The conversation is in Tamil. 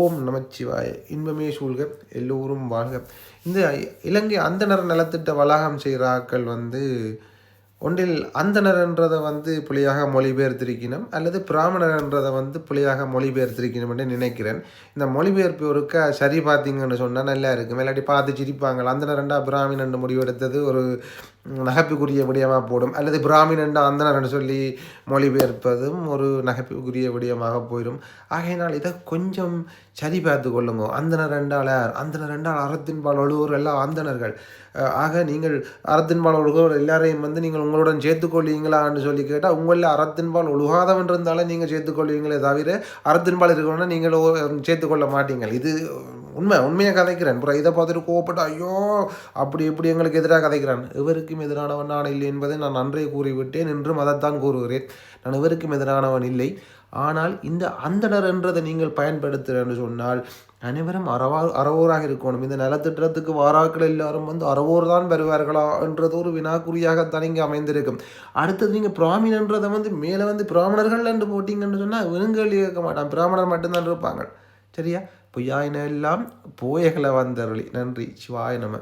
ஓம் நமச்சிவாய. இன்பமே சூழ்க எல்லோரும் வாழ்க. இந்த இலங்கை அந்தனர் நலத்திட்ட வளாகம் செய்கிற ஆட்கள் வந்து ஒன்றில் அந்தணர்ன்றதை வந்து புலியாக மொழிபெயர்த்திருக்கணும் அல்லது பிராமணர்ன்றதை வந்து புலியாக மொழிபெயர்த்திருக்கணும் என்று நினைக்கிறேன். இந்த மொழிபெயர்ப்பு ஒருக்க சரி பார்த்தீங்கன்னு சொன்னால் நல்லா இருக்கும். இல்லாட்டி பார்த்து சிரிப்பாங்க. அந்தணரண்டா பிராமின் முடிவெடுத்தது ஒரு நகைப்புக்குரிய விடயமாக போடும். அல்லது பிராமினண்டா அந்தணர்னு சொல்லி மொழிபெயர்ப்பதும் ஒரு நகைப்புக்குரிய விடயமாக போயிடும். ஆகையினால் இதை கொஞ்சம் சரி பார்த்து கொள்ளுங்க. அந்தனர் ரெண்டால் அந்தனர் ரெண்டால் அறத்தின்பால் ஒழுவோர் எல்லாம் அந்தணர்கள் ஆக நீங்கள் அறத்தின்பால் ஒழுகுவோர் எல்லாரையும் வந்து நீங்கள் உங்களுடன் சேர்த்துக்கொள்வீங்களான்னு சொல்லி கேட்டால் உங்களில் அறத்தின்பால் ஒழுகாதவன் இருந்தாலும் நீங்கள் சேர்த்துக்கொள்வீங்களே தவிர அறத்தின்பால் இருக்கணும்னா நீங்கள் சேர்த்துக்கொள்ள மாட்டீங்க. இது உண்மை உண்மையாக கதைக்கிறேன். அப்புறம் இதை பார்த்துட்டு கோவப்பட்டு ஐயோ அப்படி இப்படி எங்களுக்கு எதிராக கதைக்கிறான். இவருக்கும் எதிரானவன் நான் இல்லை என்பதை நான் நன்றே கூறிவிட்டேன் என்றும் அதைத்தான் கூறுகிறேன். நான் இவருக்கும் எதிரானவன் இல்லை. ஆனால் இந்த அந்தனர் என்றதை நீங்கள் பயன்படுத்துகிறேன்னு சொன்னால் அனைவரும் அறவா அறவோராக இருக்கணும். இந்த நலத்திட்டத்துக்கு வாராக்கள் எல்லாரும் வந்து அறவோர் தான் வருவார்களா என்றது ஒரு வினாக்குறியாகத்தான் இங்கே அமைந்திருக்கும். அடுத்தது நீங்கள் பிராமினன்றதை வந்து மேலே வந்து பிராமணர்கள் என்று போட்டிங்கன்னு சொன்னால் விருங்கல் இருக்க மாட்டான். பிராமணர் மட்டும்தான் இருப்பாங்க. சரியா? பொய்யாயின எல்லாம் போயகளை வந்தருளி. நன்றி. சிவாய நம.